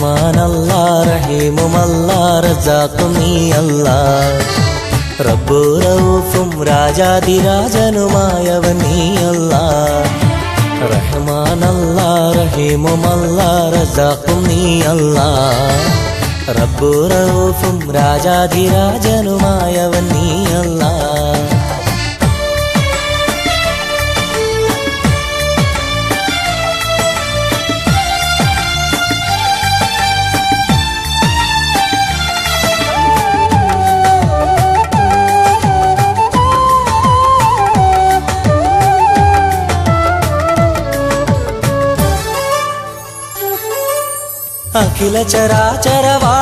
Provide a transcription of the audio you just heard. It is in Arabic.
رحمان الله رحيم الله رزاقني الله. رب رؤوف راجادي راجنمايవని الله. رحمان الله رحيم الله رزاقني الله. رب رؤوف راجادي راجنمايవని الله. అఖిల చరాచరవా